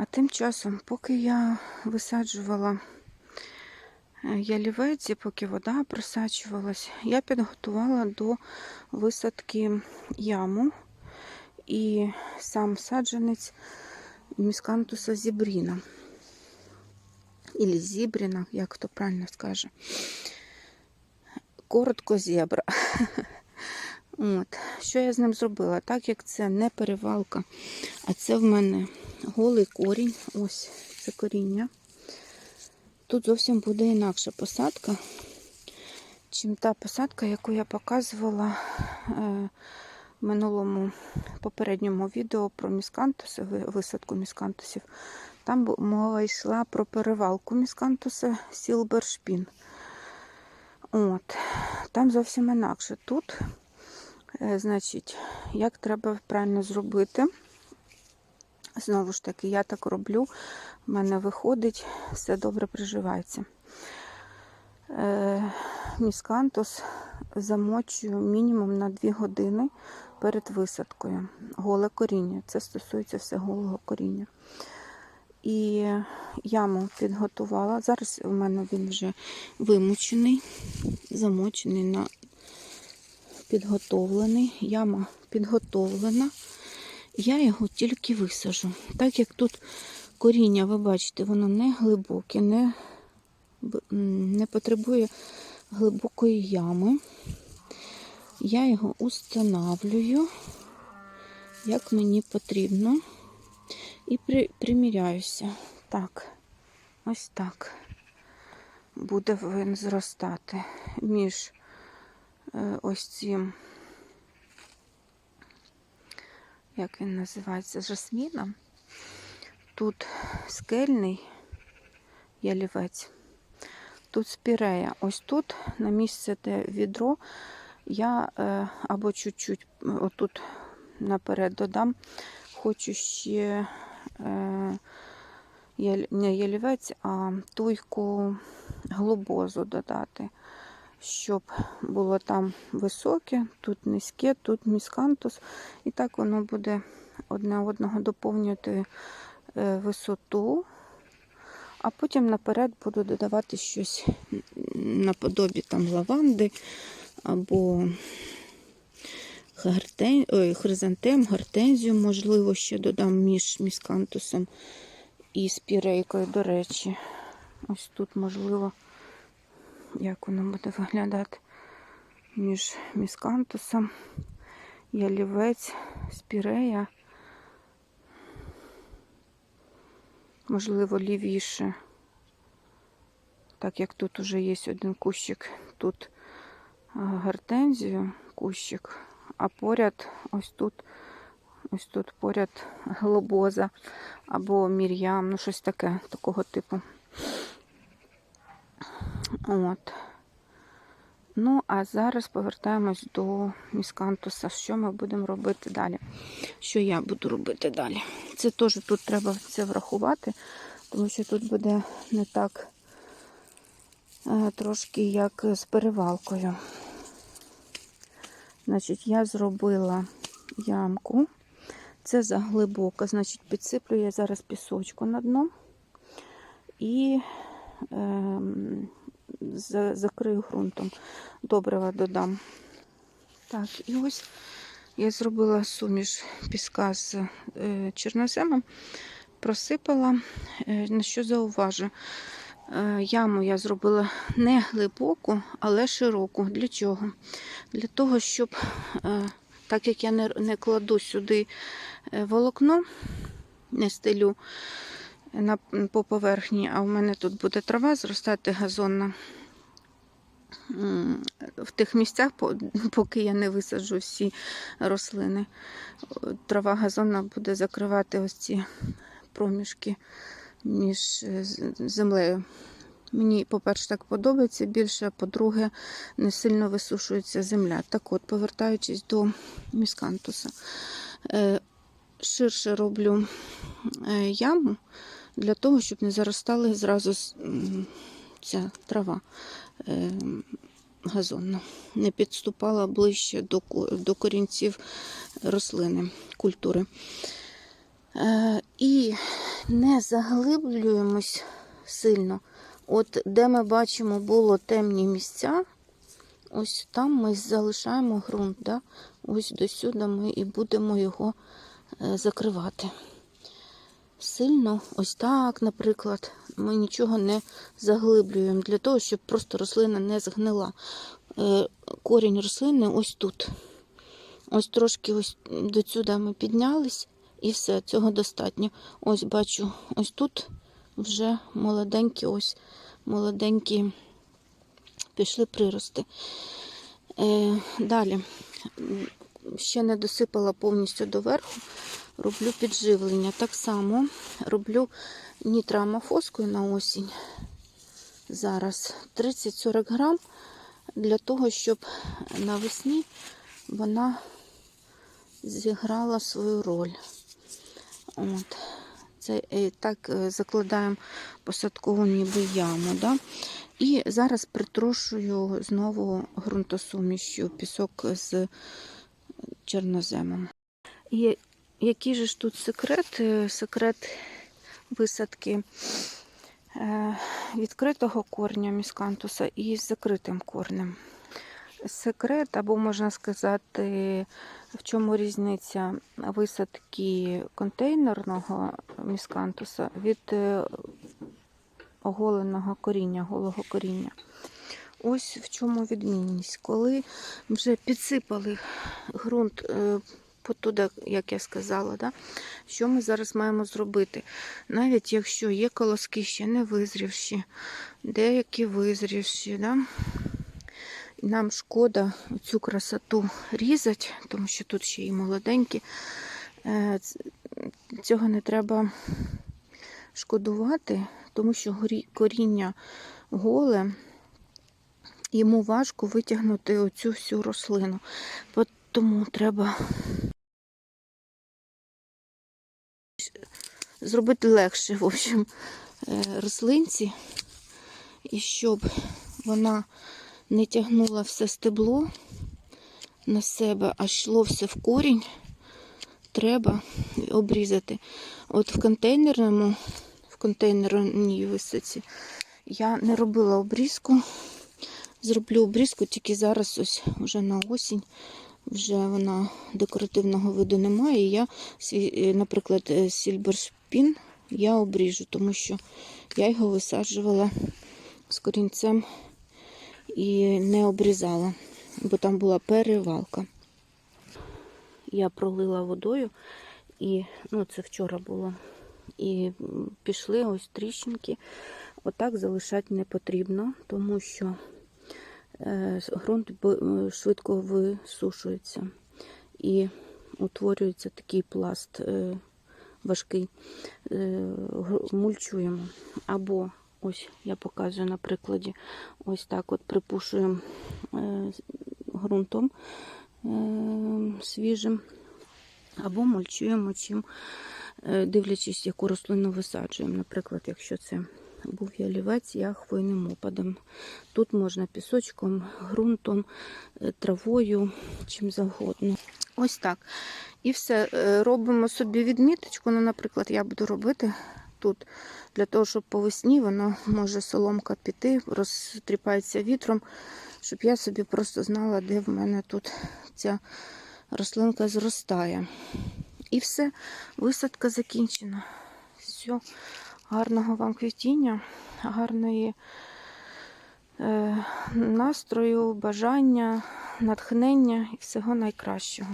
А тим часом, поки я висаджувала е, ялівець, і поки вода просачувалась, я підготувала до висадки яму і сам саджанець міскантуса зібріна. Ілі зібріна, як хто правильно скаже. Коротко зебра. От. Що я з ним зробила? Так як це не перевалка, а це в мене голий корінь. Ось це коріння. Тут зовсім буде інакша посадка, чим та посадка, яку я показувала е, в минулому попередньому відео про міскантуси, висадку міскантусів. Там мова йшла про перевалку міскантуса Сілбершпін. От. Там зовсім інакше. Тут, значить, як треба правильно зробити. Знову ж таки, я так роблю, в мене виходить, все добре приживається. Е, міскантус замочую мінімум на 2 години перед висадкою. Голе коріння. Це стосується все голого коріння. І яму підготувала. Зараз у мене він вже вимучений, замочений на підготовлений. Яма підготовлена. Я його тільки висажу. Так як тут коріння, ви бачите, воно не глибоке, не, не потребує глибокої ями. Я його устанавлюю, як мені потрібно, і при, приміряюся. Так, ось так буде він зростати між ось цим, як він називається, жасміном. Тут скельний ялівець, тут спірея. Ось тут, на місце, де відро, я е, або чуть-чуть е, отут наперед додам, хочу ще е, не ялівець, а туйку глобозу додати, щоб було там високе, тут низьке, тут міскантус. І так воно буде одне одного доповнювати е, висоту. А потім наперед буду додавати щось наподобі там лаванди або гартен... Ой, хризантем, гортензію, можливо, ще додам між міскантусом і спірейкою, до речі. Ось тут, можливо, як воно буде виглядати між міскантусом, ялівець, спірея. Можливо, лівіше. Так як тут уже є один кущик, тут гортензію кущик, а поряд ось тут, ось тут поряд глобоза або мір'ям, ну щось таке, такого типу. От. Ну, а зараз повертаємось до міскантуса. Що ми будемо робити далі? Що я буду робити далі? Це теж тут треба це врахувати, тому що тут буде не так е, трошки як з перевалкою. Значить, я зробила ямку. Це заглибока, значить, підсиплю я зараз пісочку на дно і за- закрию ґрунтом. Добрива додам. Так, і ось я зробила суміш піска з е, чорноземом, просипала. Е, на що зауважу? Е, яму я зробила не глибоку, але широку. Для чого? Для того, щоб, так як я не, кладу сюди волокно, не стелю на, по поверхні, а в мене тут буде трава зростати газонна. В тих місцях, поки я не висаджу всі рослини, трава газонна буде закривати ось ці проміжки між е, землею. Мені, по-перше, так подобається більше, а по-друге, не сильно висушується земля. Так от, повертаючись до міскантуса, е, ширше роблю е, яму для того, щоб не заростали зразу ця трава е, газонна, не підступала ближче до, корінців рослини, культури. Е, І не заглиблюємось сильно. От де ми бачимо було темні місця, ось там ми залишаємо ґрунт. Да? Ось до сюди ми і будемо його е, закривати. Сильно, ось так, наприклад, ми нічого не заглиблюємо для того, щоб просто рослина не згнила. Е, Корінь рослини ось тут. Ось трошки ось до сюди ми піднялись, і все, цього достатньо. Ось бачу, ось тут вже молоденькі, ось молоденькі пішли прирости. Е, далі ще не досипала повністю доверху, роблю підживлення. Так само роблю нітроамофоскою на осінь. Зараз 30-40 грам для того, щоб навесні вона зіграла свою роль. От. Це е, так е, закладаємо посадкову ніби яму. Да? І зараз притрошую знову ґрунтосумішю пісок з чорноземом. І який же ж тут секрет? Е, Секрет висадки е, відкритого корня міскантуса і з закритим корнем. Секрет, або можна сказати, в чому різниця висадки контейнерного міскантуса від е, оголеного коріння, голого коріння. Ось в чому відмінність. Коли вже підсипали ґрунт потуди, як я сказала, да? що ми зараз маємо зробити? Навіть якщо є колоски ще не визрівші, деякі визрівші, да? Нам шкода цю красоту різати, тому що тут ще і молоденькі. Е, Цього не треба шкодувати, тому що коріння голе, йому важко витягнути оцю всю рослину. Тому треба зробити легше, в общем, е, рослинці, і щоб вона не тягнула все стебло на себе, а йшло все в корінь, треба обрізати. От в контейнерному, в контейнерній висоці я не робила обрізку. Зроблю обрізку тільки зараз, ось вже на осінь. Вже вона декоративного виду немає. І я, е, наприклад, е, сільбершпін я обріжу, тому що я його висаджувала з корінцем і не обрізала, бо там була перевалка. Я пролила водою, і ну, це вчора було. І пішли ось тріщинки. Отак залишати не потрібно, тому що е, ґрунт е, швидко висушується і утворюється такий пласт е, важкий. Е, мульчуємо. Або ось я показую на прикладі, ось так от припушуємо е, ґрунтом е, свіжим, або мульчуємо чим, дивлячись, яку рослину висаджуємо. Наприклад, якщо це був ялівець, я хвойним опадом. Тут можна пісочком, ґрунтом, травою, чим завгодно. Ось так. І все. Е, Робимо собі відміточку. Ну, наприклад, я буду робити тут для того, щоб по весні воно може соломка піти, розтріпається вітром, щоб я собі просто знала, де в мене тут ця рослинка зростає. І все, висадка закінчена. Все, гарного вам квітіння, гарної настрою, бажання, натхнення і всього найкращого.